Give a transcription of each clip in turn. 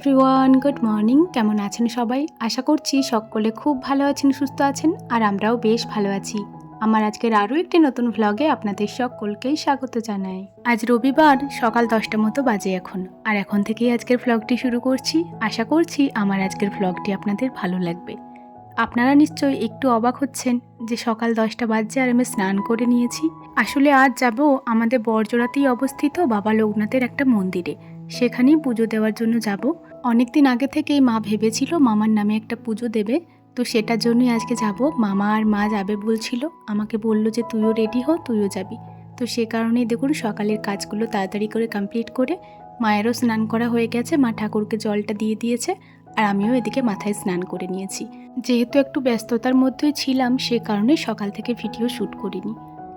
Everyone good morning কেমন আছেন সবাই? আশা করছি সকলে খুব ভালো আছেন, সুস্থ আছেন, আর আমরাও বেশ ভালো আছি। আমার আজকের আরও একটি নতুন ভ্লগে আপনাদের সকলকেই স্বাগত জানাই। আজ রবিবার, সকাল দশটা মতো বাজে এখন। আর এখন থেকেই আজকের ভ্লগটি শুরু করছি। আশা করছি আমার আজকের ভ্লগটি আপনাদের ভালো লাগবে। আপনারা নিশ্চয়ই একটু অবাক হচ্ছেন যে সকাল দশটা বাজছে আর আমি স্নান করে নিয়েছি। আসলে আজ যাব আমাদের বরজোড়াতেই অবস্থিত বাবা লোকনাথের একটা মন্দিরে। সেখানেই পুজো দেওয়ার জন্য যাব। অনেক দিন আগে থেকেই মা ভেবেছিল মামার নামে একটা পুজো দেবে, তো সেটার জন্যই আজকে যাব। মামা আর মা যাবে বলছিল, আমাকে বলল যে তুইও রেডি হ, তুইও যাবি। তো সে কারণেই দেখুন সকালের কাজগুলো তাড়াতাড়ি করে কমপ্লিট করে মায়েরও স্নান করা হয়ে গেছে, মা ঠাকুরকে জলটা দিয়ে দিয়েছে, আর আমিও এদিকে মাথায় স্নান করে নিয়েছি। যেহেতু একটু ব্যস্ততার মধ্যেই ছিলাম, সে কারণে সকাল থেকে ভিডিও শ্যুট করিনি।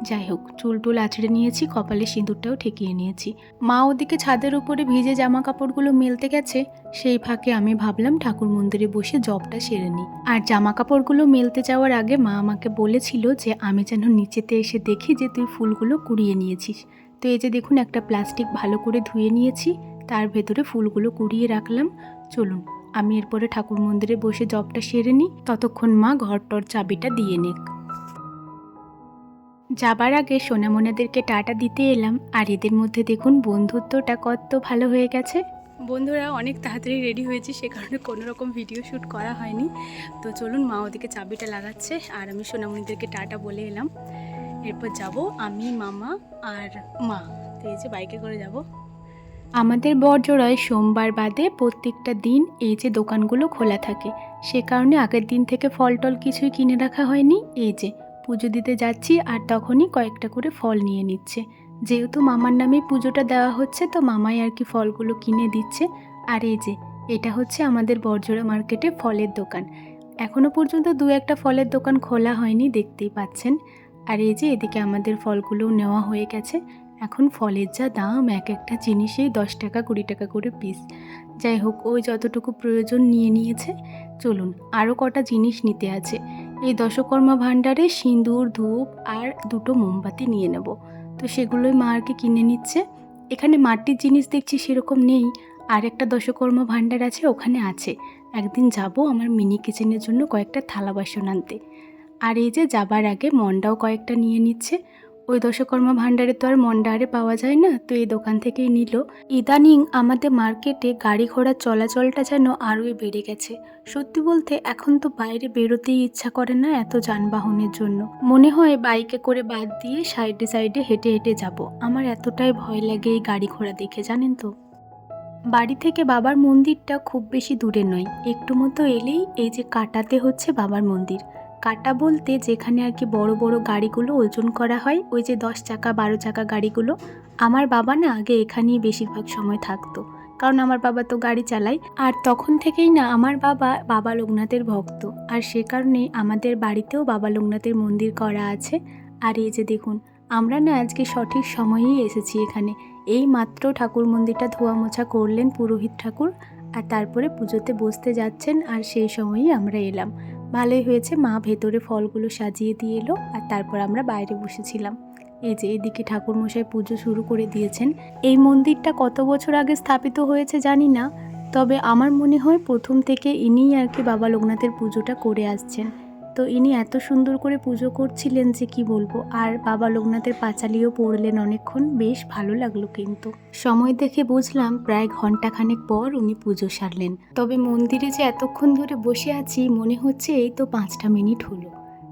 যাই হোক চুল টুল আছড়ে নিয়েছি, কপালে সিঁদুরটাও ঠেকিয়ে নিয়েছি। মা ওদিকে ছাদের উপরে ভিজে জামা কাপড়গুলো মেলতে গেছে, সেই ফাঁকে আমি ভাবলাম ঠাকুর মন্দিরে বসে জবটা সেরে নিই। আর জামা কাপড়গুলো মেলতে যাওয়ার আগে মা আমাকে বলেছিল যে, আমি যেন নিচেতে এসে দেখি যে তুই ফুলগুলো কুড়িয়ে নিয়েছিস। তো এই যে দেখুন, একটা প্লাস্টিক ভালো করে ধুয়ে নিয়েছি, তার ভেতরে ফুলগুলো কুড়িয়ে রাখলাম। চলুন, আমি এরপরে ঠাকুর মন্দিরে বসে জবটা সেরে নিই। ততক্ষণ মা ঘরটর চাবিটা দিয়ে নিক। যাবার আগে সোনামোনাদেরকে টাটা দিতে এলাম আর এদের মধ্যে দেখুন বন্ধুত্বটা কত ভালো হয়ে গেছে। বন্ধুরা অনেক তাড়াতাড়ি রেডি হয়েছে সে কারণে কোনো রকম ভিডিও শ্যুট করা হয়নি। তো চলুন মা ওদিকে চাবিটা লাগাচ্ছে আর আমি সোনামণিদেরকে টাটা বলে এলাম। এরপর যাব আমি মামা আর মা। তো এই যে বাইকে করে যাব। আমাদের বড়জোড়ায় সোমবার বাদে প্রত্যেকটা দিন এই যে দোকানগুলো খোলা থাকে সে কারণে আগের দিন থেকে ফল টল কিছুই কিনে রাখা হয়নি। এই যে পুজো দিতে যাচ্ছি আর তখনই কয়েকটা করে ফল নিয়ে নিচ্ছে। যেহেতু মামার নামে পুজোটা দেওয়া হচ্ছে, তো মামাই আর কি ফলগুলো কিনে দিচ্ছে। আর এই যে, এটা হচ্ছে আমাদের বরজোড়া মার্কেটে ফলের দোকান। এখনও পর্যন্ত দু একটা ফলের দোকান খোলা হয়নি, দেখতেই পাচ্ছেন। আর এই যে, এদিকে আমাদের ফলগুলো নেওয়া হয়ে গেছে। এখন ফলের যা দাম, এক একটা জিনিসেই দশ টাকা, কুড়ি টাকা করে পিস। যাই হোক, ওই যতটুকু প্রয়োজন নিয়ে নিয়েছে। চলুন, আরও কটা জিনিস নিতে আছে। এই দশকর্মা ভাণ্ডারে সিঁদুর, ধূপ আর দুটো মোমবাতি নিয়ে নেব। তো সেগুলোই মা আর কি কিনে নিচ্ছে। এখানে মাটির জিনিস দেখছি সেরকম নেই। আর একটা দশকর্মা ভাণ্ডার আছে, ওখানে আছে। একদিন যাব আমার মিনি কিচেনের জন্য কয়েকটা থালা বাসন আনতে। আর এই যে যাবার আগে মন্ডাও কয়েকটা নিয়ে নিচ্ছে। ওই দশকর্মা ভাণ্ডারে তো আর মন্ডারে পাওয়া যায় না, তো এই দোকান থেকেই নিল। ইদানিং আমাদের মার্কেটে গাড়ি ঘোড়ার চলাচলটা যেন আরোই বেড়ে গেছে। সত্যি বলতে এখন তো বাইরে বেরোতেই ইচ্ছা করে না এত যানবাহনের জন্য। মনে হয় বাইকে করে বাদ দিয়ে সাইডে সাইডে হেঁটে হেঁটে যাব। আমার এতটাই ভয় লাগে এই গাড়ি ঘোড়া দেখে, জানেন তো। বাড়ি থেকে বাবার মন্দিরটা খুব বেশি দূরে নয়, একটু মতো এলেই এই যে কাটাতে হচ্ছে বাবার মন্দির। কাটা বলতে যেখানে আর কি বড় বড় গাড়িগুলো ওজন করা হয়, ওই যে দশ চাকা, বারো চাকা গাড়িগুলো, আমার বাবা না আগে এখানেই বেশিরভাগ সময় থাকতো। কারণ আমার বাবা তো গাড়ি চালায়। আর তখন থেকেই না আমার বাবা বাবা লোকনাথের ভক্ত। আর সে কারণে আমাদের বাড়িতেও বাবা লোকনাথের মন্দির করা আছে। আর এই যে দেখুন, আমরা না আজকে সঠিক সময়েই এসেছি এখানে। এই মাত্র ঠাকুর মন্দিরটা ধোয়া মোছা করলেন পুরোহিত ঠাকুর। আর তারপরে পুজোতে বসতে যাচ্ছেন আর সেই সময়ই আমরা এলাম। ভালোই হয়েছে। মা ভেতরে ফলগুলো সাজিয়ে দিয়ে এলো আর তারপর আমরা বাইরে বসেছিলাম। এই যে এদিকে ঠাকুরমশাই পুজো শুরু করে দিয়েছেন। এই মন্দিরটা কত বছর আগে স্থাপিত হয়েছে জানি না, তবে আমার মনে হয় প্রথম থেকে ইনিই আর কি বাবা লোকনাথের পুজোটা করে আসছেন। তো ইনি এত সুন্দর করে পুজো করছিলেন যে কি বলব? আর বাবা লোকনাথের পাঁচালিও পড়লেন অনেকক্ষণ, বেশ ভালো লাগল কিন্তু। সময় দেখে বুঝলাম প্রায় ঘন্টাখানেক পর উনি পুজো সারলেন। তবে মন্দিরে যে এতক্ষণ ধরে বসে আছি, মনে হচ্ছে এই তো পাঁচটা মিনিট হলো।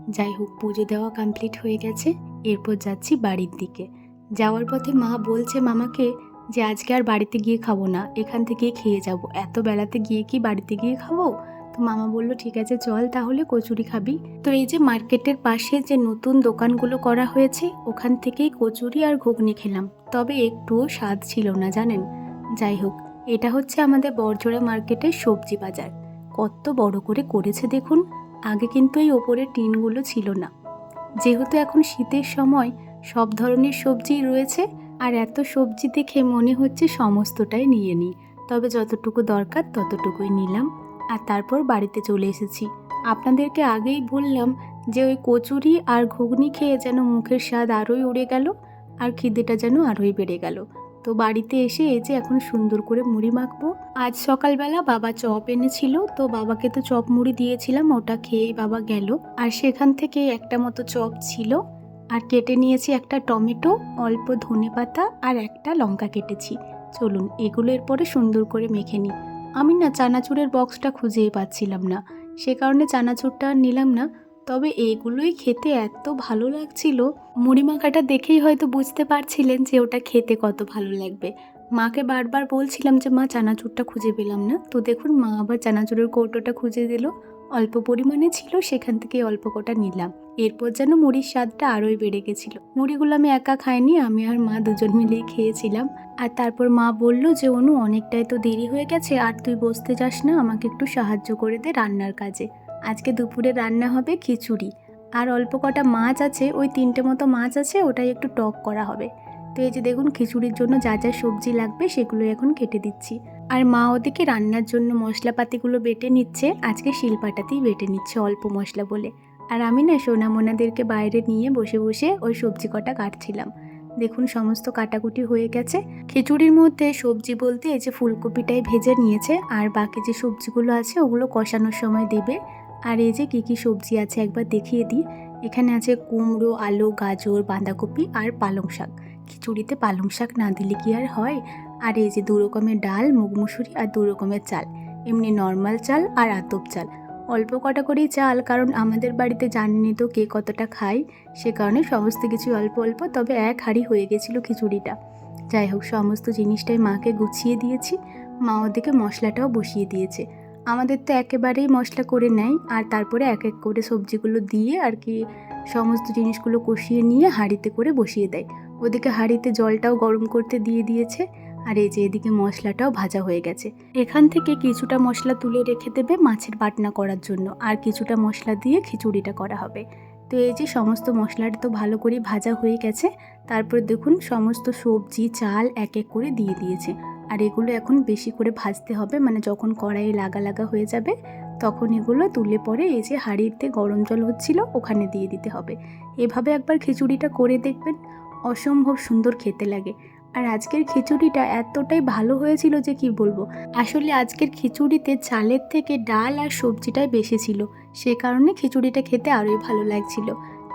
যাই হোক, পুজো দেওয়া কমপ্লিট হয়ে গেছে, এরপর যাচ্ছি বাড়ির দিকে। যাওয়ার পথে মা বলছে মামাকে যে, আজকে আর বাড়িতে গিয়ে খাব না, এখান থেকে খেয়ে যাব। এত বেলাতে গিয়ে কি বাড়িতে গিয়ে খাব? তো মামা বলল, ঠিক আছে, চল তাহলে কচুরি খাবি। তো এই যে মার্কেটের পাশে যে নতুন দোকানগুলো করা হয়েছে, ওখান থেকেই কচুরি আর ঘুগনি খেলাম। তবে একটুও স্বাদ ছিল না, জানেন? যাই হোক, এটা হচ্ছে আমাদের বরজোড়া মার্কেটের সবজি বাজার। কত বড় করে করেছে দেখুন, আগে কিন্তু এই ওপরের টিনগুলো ছিল না। যেহেতু এখন শীতের সময় সব ধরনের সবজিই রয়েছে, আর এত সবজি দেখে মনে হচ্ছে সমস্তটাই নিয়ে নিই। তবে যতটুকু দরকার ততটুকুই নিলাম। আর তারপর বাড়িতে চলে এসেছি। আপনাদেরকে আগেই বললাম যে ওই কচুরি আর ঘুগনি খেয়ে যেন মুখের স্বাদ আরোই উড়ে গেল আর খিদেটা যেন আরোই বেড়ে গেল। তো বাড়িতে এসে এই যে এখন সুন্দর করে মুড়ি মাখবো। আজ সকালবেলা বাবা চপ এনেছিল, তো বাবাকে তো চপ মুড়ি দিয়েছিলাম, ওটা খেয়েই বাবা গেল। আর সেখান থেকে একটা মতো চপ ছিল, আর কেটে নিয়েছি একটা টমেটো, অল্প ধনে পাতা আর একটা লঙ্কা কেটেছি। চলুন, এগুলো এরপরে সুন্দর করে মেখে নিই। আমি না চানাচুরের বক্সটা খুঁজেই পাচ্ছিলাম না। সে কারণে চানাচুরটা আর নিলাম না। তবে এগুলোই খেতে এত ভালো লাগছিল মুড়ি মাখাটা দেখেই হয়তো বুঝতে পারছিলেন যে ওটা খেতে কত ভালো লাগবে। মাকে বারবার বলছিলাম যে, মা, চানাচুরটা খুঁজে পেলাম না। তো দেখুন, মা আবার চানাচুরের কৌটোটা খুঁজে দিল। অল্প পরিমাণে ছিল, সেখান থেকে অল্প কটা নিলাম। এরপর যেন মুড়ির স্বাদটা আরোই বেড়ে গেছিল। মুড়িগুলো আমি একা খাইনি, আমি আর মা দুজন মিলেই খেয়েছিলাম। আর তারপর মা বলল যে, অনু, অনেকটাই তো দেরি হয়ে গেছে, আর তুই বসতে যাস না, আমাকে একটু সাহায্য করে দে রান্নার কাজে। আজকে দুপুরে রান্না হবে খিচুড়ি। আর অল্প কটা মাছ আছে, ওই তিনটে মতো মাছ আছে, ওটাই একটু টক করা হবে। তো এই যে দেখুন, খিচুড়ির জন্য যা যা সবজি লাগবে সেগুলো এখন কেটে দিচ্ছি। আর মা ওদিকে রান্নার জন্য মশলাপাতিগুলো বেটে নিচ্ছে। আজকে শিলপাটাতেই বেটে নিচ্ছে অল্প মশলা বলে। আর আমি না সোনামোনাদেরকে বাইরে নিয়ে বসে বসে ওই সবজি কটা কাটছিলাম। দেখুন সমস্ত কাটাকুটি হয়ে গেছে। খিচুড়ির মধ্যে সবজি বলতে এই যে ফুলকপিটাই ভেজে নিয়েছে, আর বাকি যে সবজিগুলো আছে ওগুলো কষানোর সময় দেবে। আর এই যে কী কী সবজি আছে একবার দেখিয়ে দিই। এখানে আছে কুমড়ো, আলু, গাজর, বাঁধাকপি আর পালং শাক। খিচুড়িতে পালং শাক না দিলে কি আর হয়? আর এই যে দু রকমের ডাল, মুগ মুসুরি আর দু রকমের চাল। এমনি নর্মাল চাল আর আতপ চাল। অল্প কটা করেই চাল, কারণ আমাদের বাড়িতে জানেনি তো কে কতটা খায়। সে কারণে সমস্ত কিছু অল্প অল্প, তবে এক হাঁড়ি হয়ে গেছিল খিচুড়িটা। যাই হোক, সমস্ত জিনিসটাই মাকে গুছিয়ে দিয়েছি। মা ওদিকে মশলাটাও বসিয়ে দিয়েছে। আমাদের তো একেবারেই মশলা করে নেয়, আর তারপরে এক এক করে সবজিগুলো দিয়ে আর কি সমস্ত জিনিসগুলো কষিয়ে নিয়ে হাঁড়িতে করে বসিয়ে দেয়। ওদিকে হাঁড়িতে জলটাও গরম করতে দিয়ে দিয়েছে। আর এই যে এদিকে মশলাটাও ভাজা হয়ে গেছে। এখান থেকে কিছুটা মশলা তুলে রেখে দেবে মাছের বাটনা করার জন্য। আর কিছুটা মশলা দিয়ে খিচুড়িটা করা হবে। তো এই যে সমস্ত মশলাটা তো ভালো করে ভাজা হয়ে গেছে। তারপর দেখুন সমস্ত সবজি, চাল এক এক করে দিয়ে দিয়েছে। আর এগুলো এখন বেশি করে ভাজতে হবে। মানে যখন কড়াইয়ে লাগা লাগা হয়ে যাবে, তখন এগুলো তুলে পরে এই যে হাঁড়িতে গরম জল হচ্ছিল ওখানে দিয়ে দিতে হবে। এভাবে একবার খিচুড়িটা করে দেখবেন। অসম্ভব সুন্দর খেতে লাগে। আর আজকের খিচুড়িটা এতটাই ভালো হয়েছিল যে কি বলব? আসলে আজকের খিচুড়িতে চালের থেকে ডাল আর সবজিটাই বেশি ছিল। সে কারণে খিচুড়িটা খেতে আরোই ভালো লাগছিল।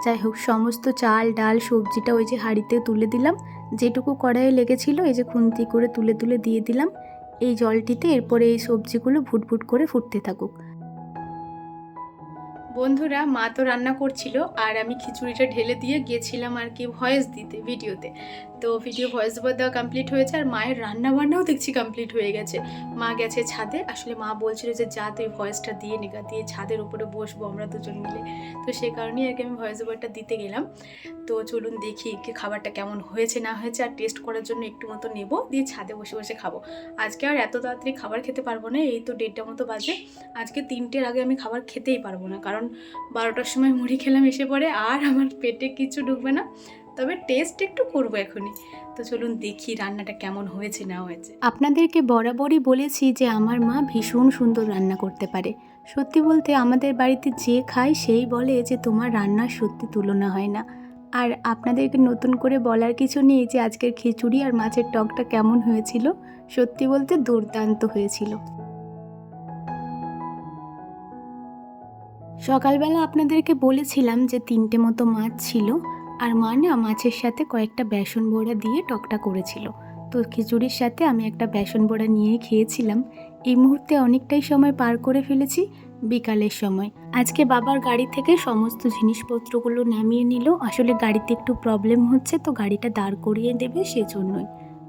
যাই হোক, সমস্ত চাল, ডাল, সবজিটা ওই যে হাঁড়িতে তুলে দিলাম। যেটুকু কড়াইয়ে লেগেছিল এই যে খুন্তি করে তুলে তুলে দিয়ে দিলাম। এই জলটিতে এরপরে এই সবজিগুলো ভুটভুট করে ফুটতে থাকুক। বন্ধুরা, মা তো রান্না করছিল আর আমি খিচুড়িটা ঢেলে দিয়ে গিয়েছিলাম আর কি ভয়েস দিতে, ভিডিওতে। তো ভিডিও ভয়েস ওভার দেওয়া কমপ্লিট হয়েছে আর মায়ের রান্না বান্নাও দেখছি কমপ্লিট হয়ে গেছে। মা গেছে ছাদে, আসলে মা বলছিল যে, যা তুই ভয়েসটা দিয়ে নিগা দিয়ে ছাদের উপরে বসবো আমরা দুজন মিলে। তো সেই কারণেই আর কি আমি ভয়েস ওভারটা দিতে গেলাম। তো চলুন দেখি কি খাবারটা কেমন হয়েছে, না হয়েছে, আর টেস্ট করার জন্য একটু মতো নেব, দিয়ে ছাদে বসে বসে খাব। আজকে আর এত তাড়াতাড়ি খাবার খেতে পারব না, এই তো দেড়টা মতো বাজে। আজকে তিনটের আগে আমি খাবার খেতেই পারব না, কারণ বারোটার সময় মুড়ি খেলাম, এসে পরে আর আমার পেটে কিছু ঢুকবে না। তবে টেস্ট একটু করব এখনই। তো চলুন দেখি রান্নাটা কেমন হয়েছে, না হয়েছে। আপনাদেরকে বরাবরই বলেছি যে আমার মা ভীষণ সুন্দর রান্না করতে পারে। সত্যি বলতে আমাদের বাড়িতে যে খায় সেই বলে যে তোমার রান্নার সত্যি তুলনা হয় না। আর আপনাদেরকে নতুন করে বলার কিছু নেই যে আজকের খিচুড়ি আর মাছের টকটা কেমন হয়েছিল। সত্যি বলতে দুর্দান্ত হয়েছিল। সকালবেলা আপনাদেরকে বলেছিলাম যে তিনটে মতো মাছ ছিল। আর মা না মাছের সাথে কয়েকটা বেসন বড়া দিয়ে টকটা করেছিল। তো খিচুড়ির সাথে আমি একটা বেসন বড়া নিয়ে খেয়েছিলাম। এই মুহূর্তে অনেকটাই সময় পার করে ফেলেছি বিকালের সময়। আজকে বাবার গাড়ি থেকে সমস্ত জিনিসপত্রগুলো নামিয়ে নিল। আসলে গাড়িতে একটু প্রবলেম হচ্ছে, তো গাড়িটা দাঁড় করিয়ে দেবে সেজন্যই।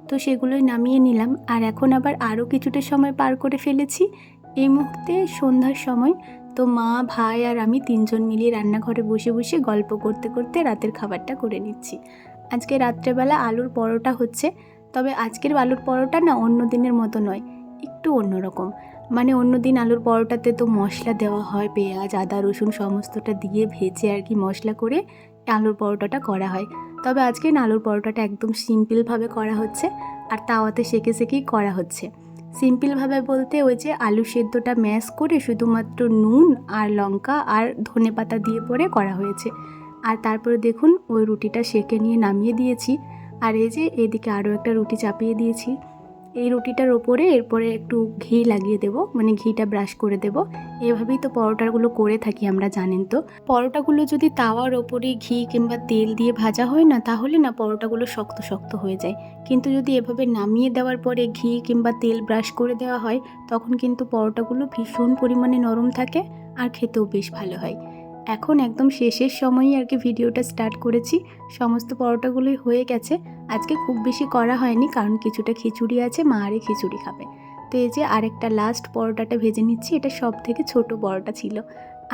তো সেগুলোই নামিয়ে নিলাম। আর এখন আবার আরও কিছুটা সময় পার করে ফেলেছি। এই মুহূর্তে সন্ধ্যার সময় তো মা, ভাই আর আমি তিনজন মিলিয়ে রান্নাঘরে বসে বসে গল্প করতে করতে রাতের খাবারটা করে নিচ্ছি। আজকে রাত্রেবেলা আলুর পরোটা হচ্ছে, তবে আজকের আলুর পরোটা না অন্য দিনের মতো নয়, একটু অন্যরকম মানে অন্য দিন আলুর পরোটাতে তো মশলা দেওয়া হয়, পেঁয়াজ, আদা, রসুন সমস্তটা দিয়ে ভেজে আর কি মশলা করে আলুর পরোটাটা করা হয়। তবে আজকে আলুর পরোটাটা একদম সিম্পলভাবে করা হচ্ছে, আর তাওয়াতে সেকে সেকেই করা হচ্ছে। সিম্পলভাবে বলতে ওই যে আলু সেদ্ধটা ম্যাশ করে শুধুমাত্র নুন আর লঙ্কা আর ধনে পাতা দিয়ে পরে করা হয়েছে। আর তারপরে দেখুন ওই রুটিটা সেকে নিয়ে নামিয়ে দিয়েছি। আর এই যে এদিকে আরও একটা রুটি চাপিয়ে দিয়েছি। এই রুটিটার ওপরে এরপরে একটু ঘি লাগিয়ে দেব মানে ঘিটা ব্রাশ করে দেব। এভাবেই তো পরোটাগুলো করে থাকি আমরা, জানেন তো। পরোটাগুলো যদি তাওয়ার ওপরে ঘি কিংবা তেল দিয়ে ভাজা হয় না, তাহলে না পরোটাগুলো শক্ত শক্ত হয়ে যায়। কিন্তু যদি এভাবে নামিয়ে দেওয়ার পরে ঘি কিংবা তেল ব্রাশ করে দেওয়া হয়, তখন কিন্তু পরোটাগুলো ভীষণ পরিমাণে নরম থাকে আর খেতেও বেশ ভালো হয়। এখন একদম শেষের সময়ই আর কি ভিডিওটা স্টার্ট করেছি। সমস্ত পরোটাগুলোই হয়ে গেছে। আজকে খুব বেশি করা হয়নি, কারণ কিছুটা খিচুড়ি আছে, মা আরে খিচুড়ি খাবে। তো এই যে আরেকটা লাস্ট পরোটাটা ভেজে নিচ্ছি, এটা সব থেকে ছোট পরোটা ছিল।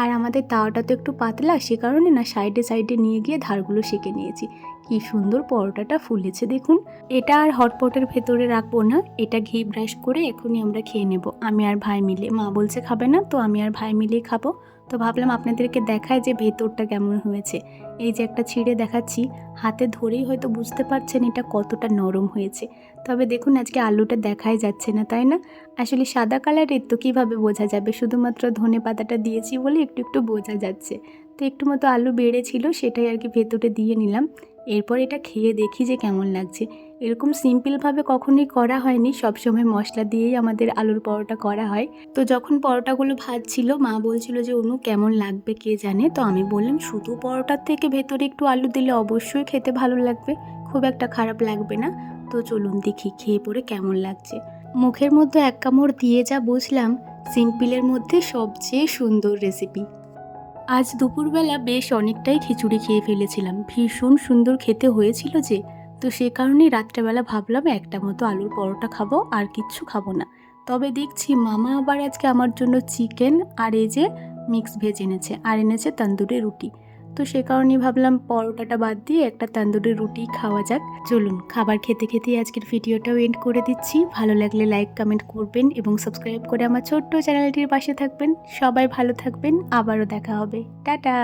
আর আমাদের তাওয়াটা তো একটু পাতলা, সে কারণে না সাইডে সাইডে নিয়ে গিয়ে ধারগুলো সেঁকে নিয়েছি। কি সুন্দর পরোটাটা ফুলেছে দেখুন। এটা আর হটপটের ভেতরে রাখব না, এটা ঘি ব্রাশ করে এখনই আমরা খেয়ে নেব। আমি আর ভাই মিলে, মা বলছে খাবে না, তো আমি আর ভাই মিলেই খাব। তো ভাবলাম আপনাদেরকে দেখায় যে ভেতরটা কেমন হয়েছে। এই যে একটা ছিঁড়ে দেখাচ্ছি, হাতে ধরেই হয়তো বুঝতে পারছেন এটা কতটা নরম হয়েছে। তবে দেখুন, আজকে আলুটা দেখাই যাচ্ছে না, তাই না? আসলে সাদা কালারের তো কীভাবে বোঝা যাবে? শুধুমাত্র ধনে পাতাটা দিয়েছি বলে একটু একটু বোঝা যাচ্ছে। তো একটু মতো আলু বেড়েছিল, সেটাই আর কি ভেতরে দিয়ে নিলাম। এরপর এটা খেয়ে দেখি যে কেমন লাগছে। এরকম সিম্পলভাবে কখনোই করা হয়নি। সবসময় মশলা দিয়েই আমাদের আলুর পরোটা করা হয়। তো যখন পরোটাগুলো ভাজছিল, মা বলছিল যে, অনু, কেমন লাগবে কে জানে? তো আমি বললাম, শুধু পরোটার থেকে ভেতরে একটু আলু দিলে অবশ্যই খেতে ভালো লাগবে। খুব একটা খারাপ লাগবে না। তো চলুন দেখি খেয়ে পরে কেমন লাগছে। মুখের মধ্যে এক কামড় দিয়ে যা বুঝলাম সিম্পলের মধ্যে সবচেয়ে সুন্দর রেসিপি আজ দুপুরবেলা বেশ অনেকটাই খিচুড়ি খেয়ে ফেলেছিলাম। ভীষণ সুন্দর খেতে হয়েছিল যে তো সে কারণেই রাত্রেবেলা ভাবলাম একটা মতো আলুর পরোটা খাব আর কিচ্ছু খাব না। তবে দেখছি মামা আবার আজকে আমার জন্য চিকেন আর এই যে মিক্স ভেজ এনেছে আর এনেছে তন্দুরি রুটি। তো সে কারণেই ভাবলাম পরোটাটা বাদ দিয়ে একটা তান্দুরি রুটি খাওয়া যাক। চলুন, খাবার খেতে খেতে আজকের ভিডিওটাও এন্ড করে দিচ্ছি। ভালো লাগলে লাইক কমেন্ট করবেন এবং সাবস্ক্রাইব করে আমার ছোট্ট চ্যানেলটির পাশে থাকবেন। সবাই ভালো থাকবেন, আবারও দেখা হবে। টাটা!